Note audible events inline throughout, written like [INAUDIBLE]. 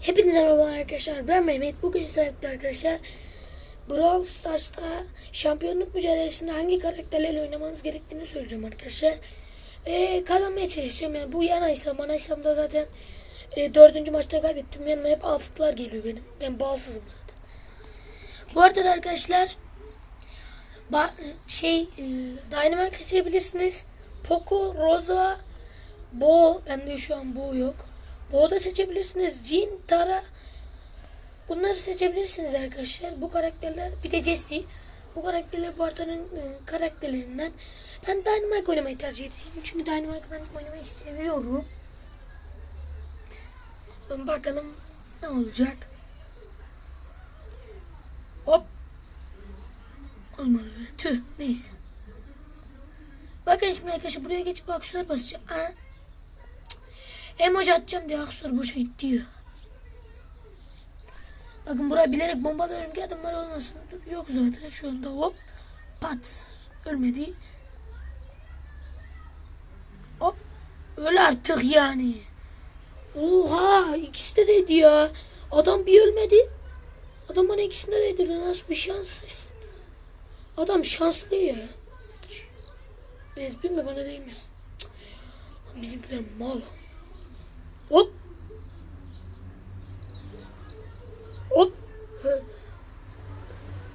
Hepinize merhabalar arkadaşlar. Ben Mehmet. Bugün sizlerle arkadaşlar Brawl Stars'ta şampiyonluk mücadelesinde hangi karakterlerle oynamanız gerektiğini söyleyeceğim arkadaşlar. Ve kazanmaya çalışacağım. Yani bu yanaysam, manaysam da zaten e, dördüncü maçta kaybettim. Yanıma hep afıklar geliyor benim. Ben bağımsızım zaten. Bu arada da arkadaşlar şey e, Dynamite seçebilirsiniz. Poco, Rosa, Bo. Bende şu an Bo yok. Bo da seçebilirsiniz. Jin, Tara. Bunları seçebilirsiniz arkadaşlar. Bu karakterler bir de Jesse. Bu karakterler bu haritanın e, karakterlerinden. Ben Dynamite oynamayı tercih edeceğim. Çünkü Dynamite ben oynamayı seviyorum. Bakalım ne olacak. Hop. Olmadı be. Tüh. Neyse. Bakın şimdi arkadaşlar buraya geçip aksesuar basacağım. Aa. Emoji atacağım diye aksesuar boşa gitti ya. Bakın buraya bilerek bombalıyorum ki adamlar olmasın. Yok zaten şu anda hop. Pat. Ölmedi. Hop. Öl artık yani. Oha ikisi de değdi ya. Adam bir ölmedi. Adam bana ikisini de değdirdi. Nasıl bir şans? Adam şanslı ya. Ezbin mi bana değmez. Bizimkiler mal. Hop. Hop.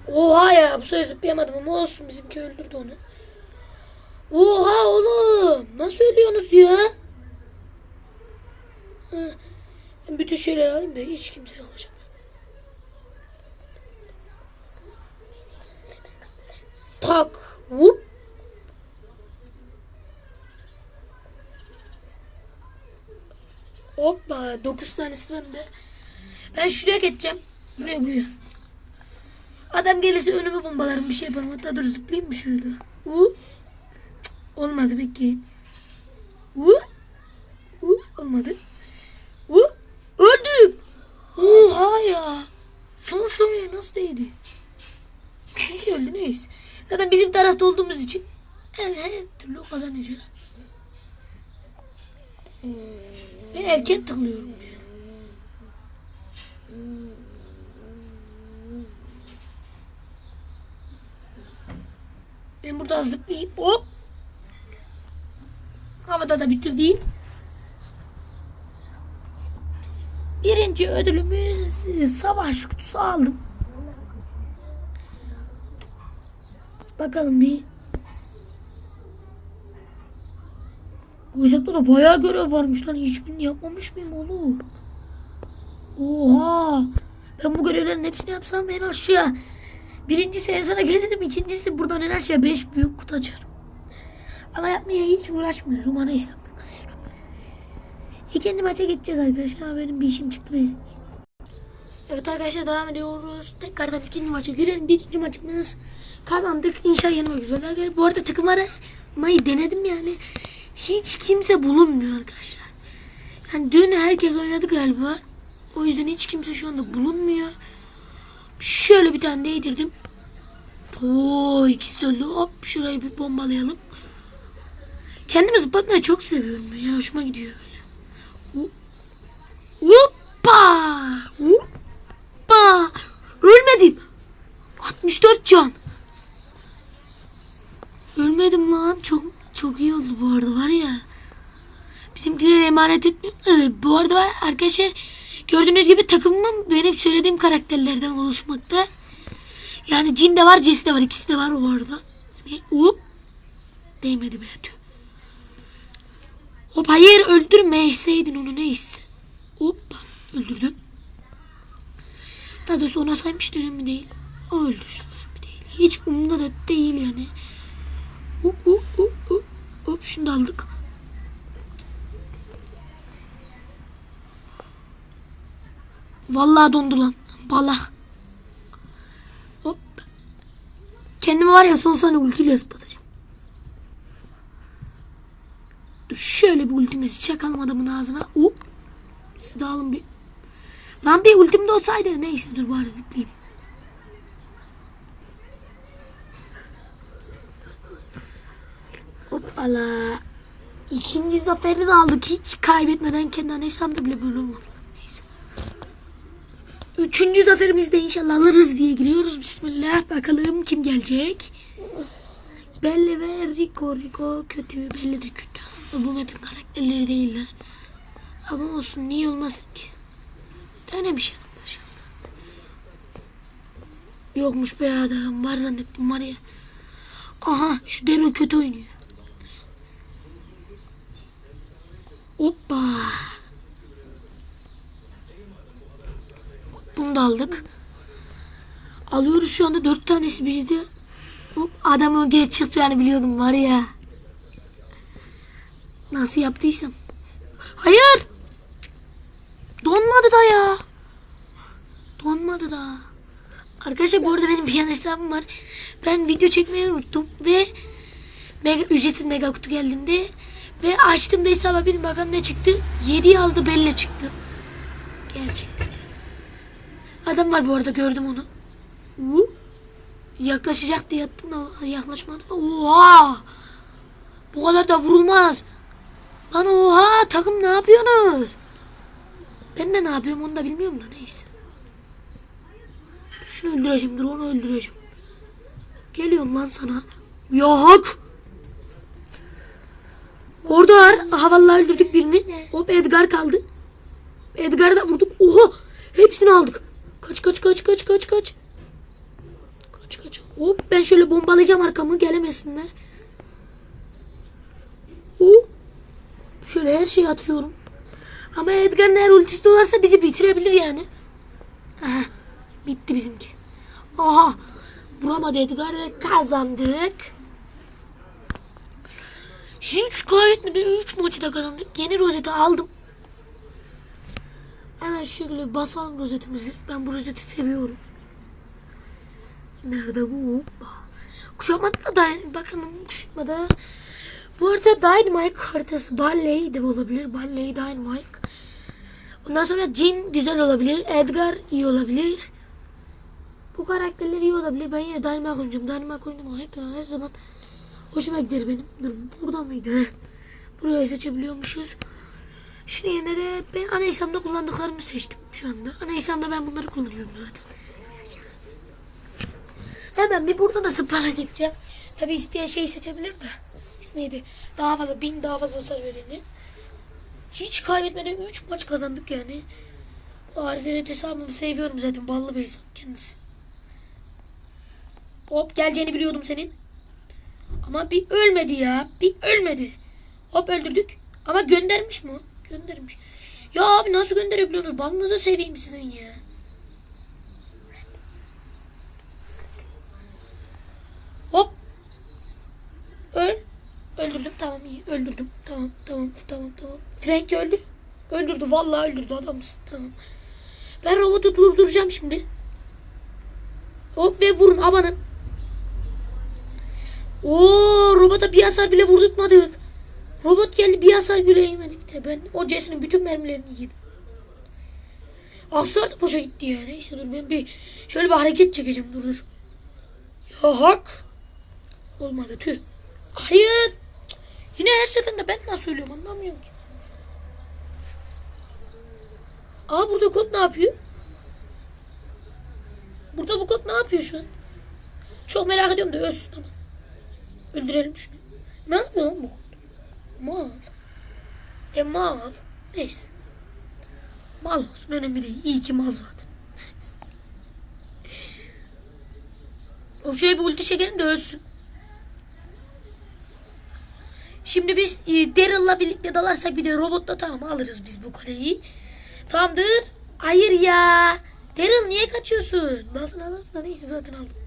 Oha ya bu sefer zıplayamadım ama olsun bizimki öldürdü onu. Oha oğlum nasıl ölüyorsunuz ya? Hı. Ben bütün şeyleri alayım da hiç kimse yaklaşamaz. Tak. Vup. Hoppa 9 tanesi bende. Ben şuraya geçeceğim. Buraya buraya. Adam gelirse önüme bombalarım bir şey yaparım. Hatta dur zıplayayım mı şurada? Cık, Olmadı bekleyin. U. U. Olmadı. U. Öldüm. Oha ya. Son saniye nasıl değdi? Çünkü öldü neyse. Zaten bizim tarafta olduğumuz için her, her türlü kazanacağız. Ben erken tıklıyorum ya. Ben buradan zıplayıp hop. Havada da bitirdik. Birinci ödülümüz e, savaş kutusu aldım. Bakalım bir. Bu hesapta da bayağı görev varmış lan. Hiçbirini yapmamış mıyım oğlum? Oha. Ben bu görevlerin hepsini yapsam en aşağı. Birincisi en sona gelirim. ikincisi buradan en aşağı beş büyük kutu açarım. Ama yapmaya hiç uğraşmıyorum. Ana hesap. İkinci maça gideceğiz arkadaşlar. Benim bir işim çıktı bizim. Evet arkadaşlar devam ediyoruz. Tekrardan ikinci maça girelim. Birinci maçımız kazandık. İnşallah yanıma güzel arkadaşlar. Bu arada takım aramayı denedim yani. Hiç kimse bulunmuyor arkadaşlar. Yani dün herkes oynadı galiba. O yüzden hiç kimse şu anda bulunmuyor. Şöyle bir tane değdirdim. Oo ikisi de öldü. Hop şurayı bir bombalayalım. Kendimi zıplatmayı çok seviyorum ya. Hoşuma gidiyor böyle. Hoppa! Ölmedim. 64 can. Ölmedim lan. Çok çok iyi oldu bu arada var ya. Bizimkileri emanet etmiyor. Evet, bu arada arkadaşlar gördüğünüz gibi takımım benim söylediğim karakterlerden oluşmakta. Yani Cin de var, Jess de var. ikisi de var bu arada. Yani, hop. Değmedi be tüh. Hop hayır öldürmeseydin onu neyse. Hop öldürdüm. Daha doğrusu ona saymış da önemli değil. O öldürsün önemli değil. Hiç umurumda da değil yani. Hop hop hop hop. Hop şunu da aldık. Vallahi dondu lan. Bala. Hop. Kendimi var ya son saniye ultiyle zıplatacağım. Şöyle bir ultimizi çakalım adamın ağzına. Hop. Siz de alın bir. Lan bir ultim de olsaydı. Neyse dur bari zıplayayım. Hoppala. İkinci zaferi de aldık. Hiç kaybetmeden kendi anneysem de bile böyle olmadı. Üçüncü zaferimizde inşallah alırız diye giriyoruz. Bismillah. Bakalım kim gelecek. Belli ve Rico. Rico kötü. Belli de kötü aslında. Bu map'in karakterleri değiller. Ama olsun. Niye olmasın ki? Denemiş adamlar şahsen. Yokmuş be adam. Var zannettim var ya. Aha şu Daryl kötü oynuyor. Hoppa. Bunu da aldık. Alıyoruz şu anda dört tanesi bizde. Adamın geç çıkacağını biliyordum var ya. Nasıl yaptıysam. Hayır. Donmadı da ya. Donmadı da. Arkadaşlar bu arada benim bir hesabım var. Ben video çekmeyi unuttum ve mega, ücretsiz mega kutu geldiğinde ve açtığımda hesaba bir bakalım ne çıktı. 7 aldı belle çıktı. Gerçekten. Adam var bu arada gördüm onu. Yaklaşacak diye yattım da yaklaşmadı da. Oha! Bu kadar da vurulmaz. Lan oha takım ne yapıyorsunuz? Ben de ne yapıyorum onu da bilmiyorum da neyse. Şunu öldüreceğim dur onu öldüreceğim. Geliyorum lan sana. Hak. Orada var. Aha vallahi öldürdük birini. Hop Edgar kaldı. Edgar'ı da vurduk. Oha. Hepsini aldık. Kaç kaç kaç kaç kaç kaç. Kaç kaç. Hop ben şöyle bombalayacağım arkamı gelemesinler. Hop. Şöyle her şeyi atıyorum. Ama Edgar'ın eğer ultisi dolarsa bizi bitirebilir yani. Aha. Bitti bizimki. Aha. Vuramadı Edgar kazandık. Hiç kaybetmeden 3 maçı da kazandık. Yeni rozeti aldım. Hemen şöyle basalım rozetimizi. Ben bu rozeti seviyorum. Nerede bu? Kuşatmada da bakın kuşatmada. Bu arada Dynamite haritası Barley de olabilir. Barley Dynamite. Ondan sonra Jin güzel olabilir. Edgar iyi olabilir. Bu karakterler iyi olabilir. Ben yine Dynamite oynayacağım. Dynamite oynamak her, zaman hoşuma gider benim. Dur burada mıydı? Burayı seçebiliyormuşuz. Şunun yerine de ben ana hesabımda kullandıklarımı seçtim şu anda. Ana hesabımda ben bunları kullanıyorum zaten. Hemen bir burada nasıl para çekeceğim. Tabi isteyen şeyi seçebilir de. İsmiydi. Daha fazla bin daha fazla hasar vereni. Hiç kaybetmeden 3 maç kazandık yani. Arzenet hesabını seviyorum zaten. Ballı bir hesap kendisi. Hop geleceğini biliyordum senin. Ama bir ölmedi ya. Bir ölmedi. Hop öldürdük. Ama göndermiş mi? Göndermiş. Ya abi nasıl gönderebiliyorsunuz? Balınızı seveyim sizin ya. Hop. Öl. Öldürdüm tamam iyi. Öldürdüm. Tamam tamam tamam tamam. Frank'i öldür. Öldürdü. Vallahi öldürdü adamsın. Tamam. Ben robotu durduracağım şimdi. Hop ve vurun abanın. Oo robota bir hasar bile vurdurtmadık. Robot geldi bir hasar bile yemedik de ben o Jesse'nin bütün mermilerini yedim. Aksar da boşa gitti ya. Neyse dur ben bir şöyle bir hareket çekeceğim dur dur. Ya hak. Olmadı tüh. Hayır. Yine her seferinde ben nasıl söylüyorum anlamıyorum ki. Aa burada kod ne yapıyor? Burada bu kod ne yapıyor şu an? Çok merak ediyorum da ölsün ama. Öldürelim şunu. Ne yapıyor lan bu? Mal. E mal. Neyse. Mal olsun önemli değil. İyi ki mal zaten. o şöyle bir ulti çekelim de ölsün. Şimdi biz e, Daryl'la birlikte dalarsak bir de robotla tamam alırız biz bu kaleyi. Tamamdır. Hayır ya. Daryl niye kaçıyorsun? Nasıl alırsın da neyse zaten aldım.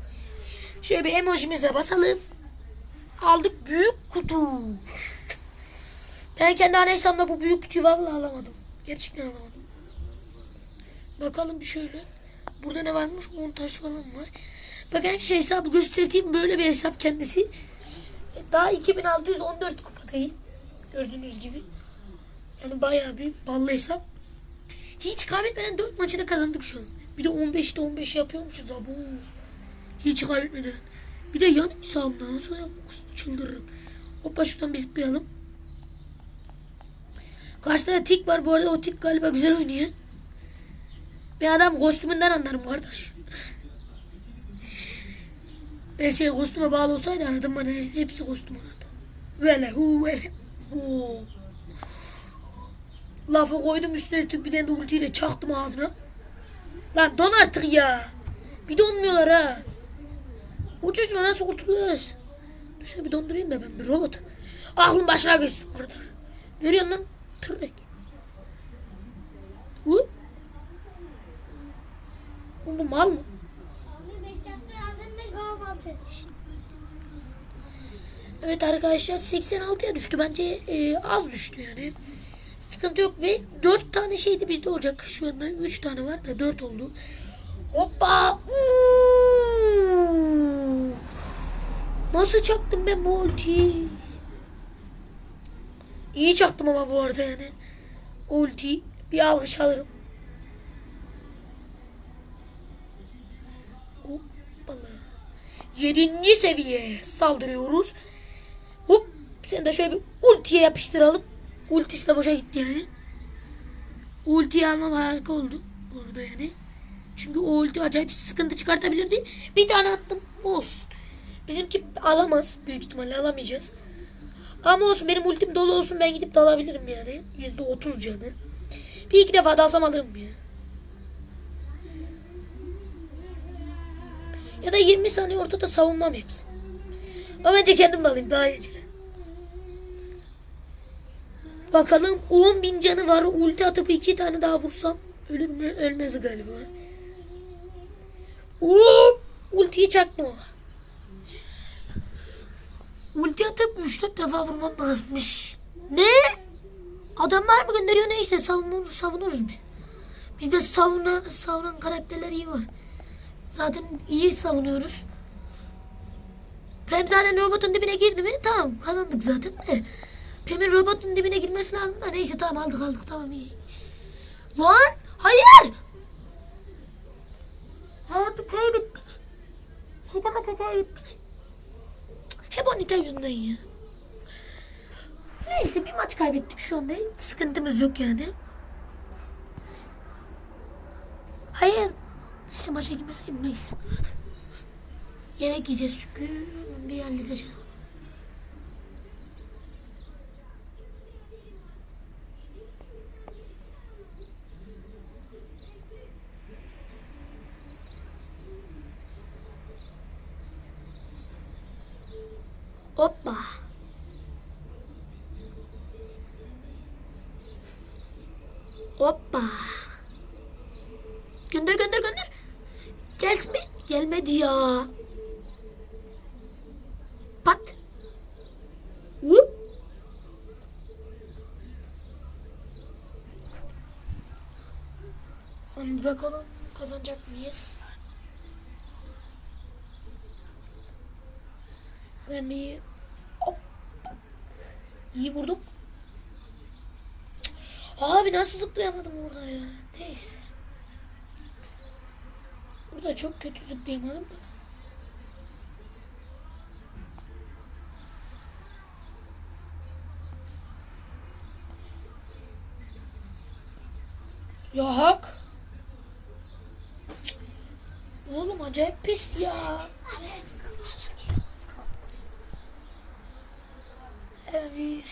Şöyle bir emojimizle basalım. Aldık büyük kutu. Ben kendi ana hesabımda bu büyük vallahi alamadım. Gerçekten alamadım. Bakalım bir şöyle. Burada ne varmış? 10 taş falan var. Bakın şey hesabı göstereyim. Böyle bir hesap kendisi. Daha 2614 kupadayım. Gördüğünüz gibi. Yani bayağı bir ballı hesap. Hiç kaybetmeden 4 maçı da kazandık şu an. Bir de 15'te 15 yapıyormuşuz da bu. Hiç kaybetmeden. Bir de yan hesabımda nasıl yapmak çıldırırım. Hoppa şuradan bir zıplayalım. Karşıda da tik var. Bu arada o tik galiba güzel oynuyor. Bir adam kostümünden anlarım kardeş. [LAUGHS] Her şey kostüme bağlı olsaydı adam bana hepsi kostüm olurdu. Böyle hu böyle. hu. Lafı koydum üstüne üstlük bir tane de ultiyle çaktım ağzına. Lan don artık ya. Bir donmuyorlar ha. Uçuşma nasıl kurtuluyoruz? Dur bir dondurayım da ben bir robot. Aklım başına geçsin kardeş. Görüyorsun lan? Hu? Oğlum Bu mal mı? Abi 5 dakika yazılmış kahvaltı. Evet arkadaşlar 86'ya düştü. Bence e, az düştü yani. Sıkıntı yok ve 4 tane şey de bizde olacak. Şu anda 3 tane var da 4 oldu. Hoppa! Uuu! Nasıl çaktım ben bu ultiyi? İyi çaktım ama bu arada yani. Ulti bir alkış alırım. Hoppala. Yedinci seviye saldırıyoruz. Hop sen de şöyle bir ultiye yapıştıralım. Ultisi de boşa gitti yani. Ultiyi almam harika oldu. Burada yani. Çünkü o ulti acayip sıkıntı çıkartabilirdi. Bir tane attım. Olsun. Bizimki alamaz. Büyük ihtimalle alamayacağız. Ama olsun benim ultim dolu olsun ben gidip dalabilirim yani. Yüzde otuz canı. Bir iki defa dalsam alırım ya. Ya da 20 saniye ortada savunmam hepsi. Ama bence kendim de alayım daha eğlenceli. Bakalım 10 bin canı var. Ulti atıp iki tane daha vursam ölür mü? Ölmez galiba. Oo, ultiyi çaktım ama. Ulti atıp 3-4 defa vurmam lazımmış. Ne? Adamlar mı gönderiyor neyse savunuruz, savunuruz biz. Bizde savuna, savunan karakterler iyi var. Zaten iyi savunuyoruz. Pem zaten robotun dibine girdi mi? Tamam kazandık zaten de. Pem'in robotun dibine girmesi lazım da neyse tamam aldık aldık tamam iyi. Lan hayır. Hayatı kaybettik. Şaka maka kaybettik. Hep o Nita yüzünden ya. Neyse bir maç kaybettik şu anda. Hiç sıkıntımız yok yani. Hayır. Neyse maça girmeseydim neyse. Yemek yiyeceğiz çünkü bir halledeceğiz. Hoppa. Hoppa. Gönder gönder gönder. Gelsin mi? Gelmedi ya. Pat. Vup. Hadi bakalım kazanacak mıyız? Ben bir hop. İyi vurdum. Abi nasıl zıplayamadım orada ya? Neyse. Burada çok kötü zıplayamadım. Ya hak. Oğlum acayip pis ya. Abi.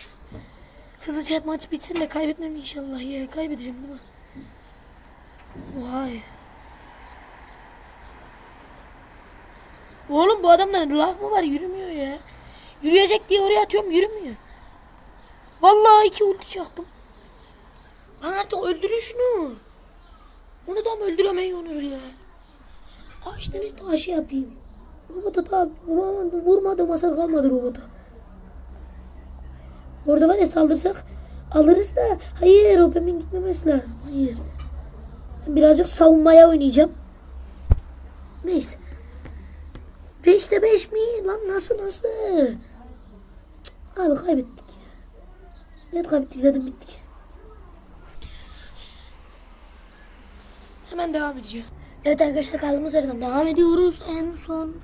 Hızlıca maç bitsin de kaybetmem inşallah ya. Kaybedeceğim değil mi? Vay. Oğlum bu adamda laf mı var? Yürümüyor ya. Yürüyecek diye oraya atıyorum yürümüyor. Vallahi iki ulti çaktım. Lan artık öldürün şunu. Onu da mı öldüremeyiyorsunuz ya? Kaç tane taş yapayım? Robota da vuramadım, vurmadım hasar kalmadı robota. Orada var ya saldırsak alırız da hayır o Pem'in gitmemesi lazım. Hayır. Birazcık savunmaya oynayacağım. Neyse. Beşte beş mi? Lan nasıl nasıl? Cık, Abi kaybettik. Net kaybettik zaten bittik. Hemen devam edeceğiz. Evet arkadaşlar kaldığımız yerden devam ediyoruz. En son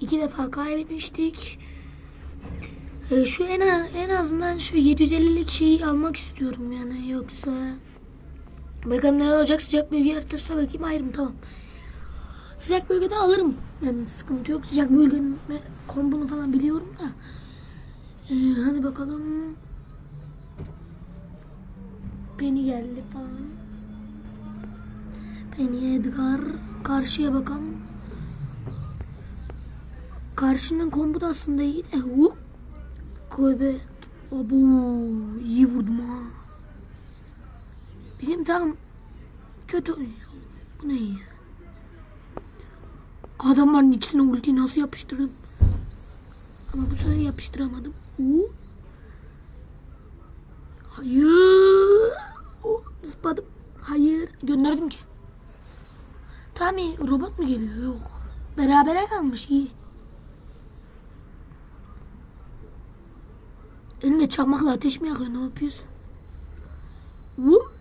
iki defa kaybetmiştik. E, şu en, en azından şu 750'lik şeyi almak istiyorum yani yoksa bakalım ne olacak sıcak bölge haritasına bakayım ayrım tamam. Sıcak bölgede alırım. Ben sıkıntı yok. Sıcak bölgenin kombunu falan biliyorum da. Ee, hadi bakalım. Penny geldi falan. Penny Edgar. Karşıya bakalım. Karşının kombu da aslında iyi de. Hop. Koy be. Abo. iyi vurdum ha. Bizim tam kötü. Bu ne iyi? Adamların ikisine ultiyi nasıl yapıştırdım? Ama bu sefer yapıştıramadım. Oo. Hayır. Oh, zıpladım. Hayır. Gönderdim ki. Tamam. Robot mu geliyor? Yok. Berabere kalmış iyi. Çakmakla ateş mi yakıyor? Ne yapıyorsun? Whoop.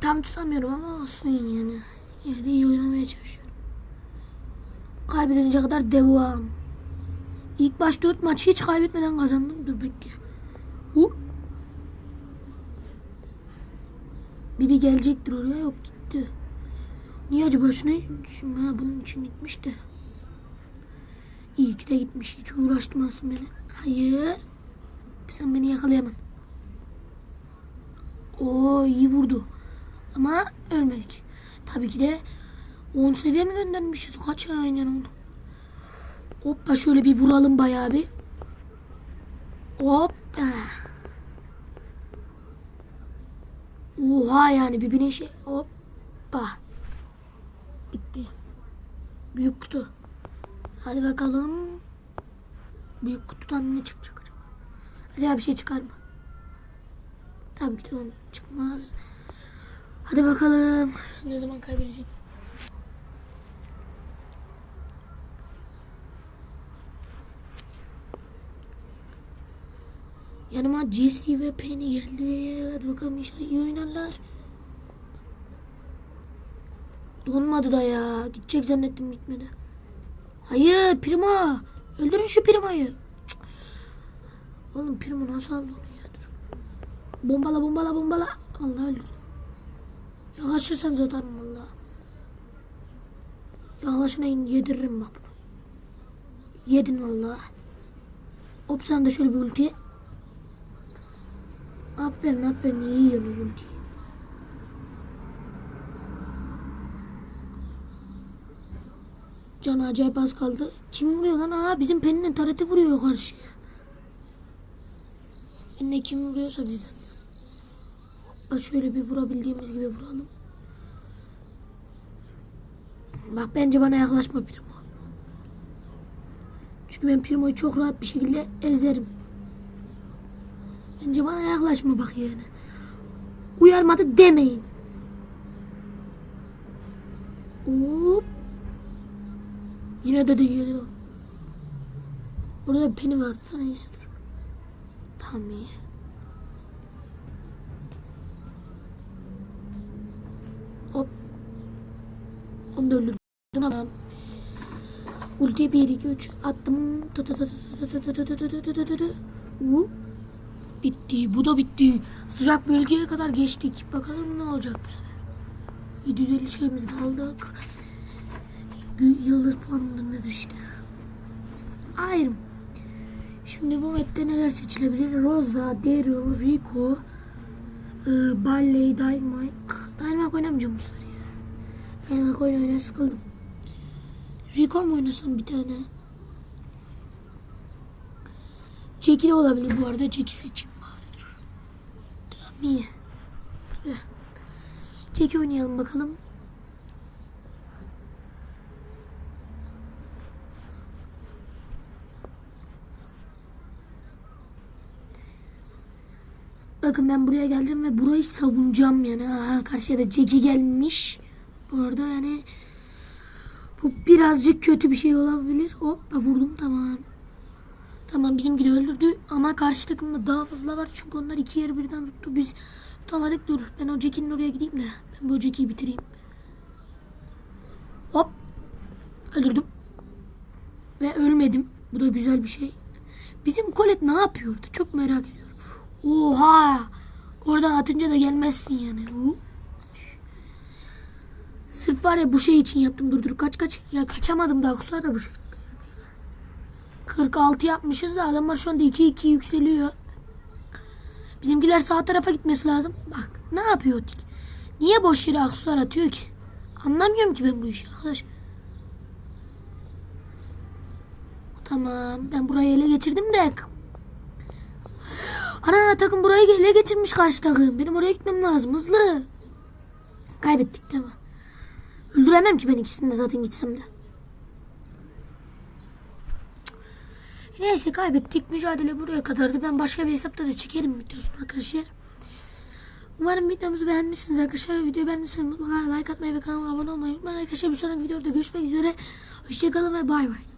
Tam tutamıyorum ama olsun yani. Yine iyi oynamaya çalışıyorum. Kaybedilince kadar devam. İlk baş dört maçı hiç kaybetmeden kazandım. Dur bekle. Hop. Bibi gelecektir oraya yok gitti. Niye acaba şuna şimdi ha bunun için gitmiş de. İyi ki de gitmiş. Hiç uğraştırmasın beni. Hayır. Sen beni yakalayamam. Oo iyi vurdu. Ama ölmedik. Tabii ki de 10 seviye mi göndermişiz? Kaç aynen onu. Hoppa şöyle bir vuralım bayağı bir. Hoppa. Oha yani birbirine şey. Hoppa. Bitti. Büyük kutu. Hadi bakalım. Büyük kutudan ne çıkacak acaba? Acaba bir şey çıkar mı? Tabii ki de çıkmaz. Hadi bakalım. Ne zaman kaybedeceğim? Yanıma Jesse ve Penny geldi. Hadi bakalım inşallah iyi oynarlar. Donmadı da ya. Gidecek zannettim gitmedi. Hayır Primo. Öldürün şu Primo'yu. Cık. Oğlum Primo nasıl aldı onu ya? Dur. Bombala bombala bombala. Allah öldürdüm. Yaklaşırsan zaten valla. Yaklaşına yediririm bak. Yedin valla. Hop sen de şöyle bir ulti. Aferin aferin iyi yiyorsunuz ultiyi. Can acayip az kaldı. Kim vuruyor lan? Aa bizim Penny'nin tareti vuruyor karşıya. Ne kim vuruyorsa birden. Bak şöyle bir vurabildiğimiz gibi vuralım. Bak bence bana yaklaşma Primo. Çünkü ben Primo'yu çok rahat bir şekilde ezerim. Bence bana yaklaşma bak yani. Uyarmadı demeyin. Hop. Yine de dünyada. Burada peni vardı. Sana iyisi dur. Tamam iyi. Hop. Onu da öldürdüm. Tamam. Ulti 1 2 3 attım. Bitti. Bu da bitti. Sıcak bölgeye kadar geçtik. Bakalım ne olacak bu sefer. 750 şeyimizi aldık. Yıldız nedir işte. Ayrım. Şimdi bu map'te neler seçilebilir? Rosa, Daryl, Rico, e, Barley, Dynamite. Dynamite oynamayacağım bu sefer ya. Dynamite oyna sıkıldım. Rico mu oynasam bir tane? Jackie de olabilir bu arada. Jackie seçeyim bari. Tamam iyi. Güzel. Jackie oynayalım bakalım. Bakın ben buraya geleceğim ve burayı savunacağım yani. Aha, karşıya da Jackie gelmiş. Bu arada yani bu birazcık kötü bir şey olabilir. Hop vurdum tamam. Tamam bizimki de öldürdü ama karşı takımda daha fazla var çünkü onlar iki yer birden tuttu. Biz tutamadık dur. Ben o Jackie'nin oraya gideyim de ben bu Jackie'yi bitireyim. Hop öldürdüm. Ve ölmedim. Bu da güzel bir şey. Bizim Kolet ne yapıyordu? Çok merak ediyorum. Oha! Oradan atınca da gelmezsin yani. Sırf var ya bu şey için yaptım. Dur dur kaç kaç. Ya kaçamadım daha kusura da bu şey. 46 yapmışız da adamlar şu anda 2-2 yükseliyor. Bizimkiler sağ tarafa gitmesi lazım. Bak ne yapıyor Tik? Niye boş yere aksesuar atıyor ki? Anlamıyorum ki ben bu işi arkadaş. Tamam ben burayı ele geçirdim de. Ana takım burayı ele geçirmiş karşı takım. Benim oraya gitmem lazım hızlı. Kaybettik tamam. Öldüremem ki ben ikisini de zaten gitsem de. Neyse kaybettik. Mücadele buraya kadardı. Ben başka bir hesapta da çekerim videosunu arkadaşlar. Umarım videomuzu beğenmişsiniz arkadaşlar. Videoyu beğendiyseniz mutlaka like atmayı ve kanala abone olmayı unutmayın arkadaşlar. Bir sonraki videoda görüşmek üzere. Hoşçakalın ve bay bay.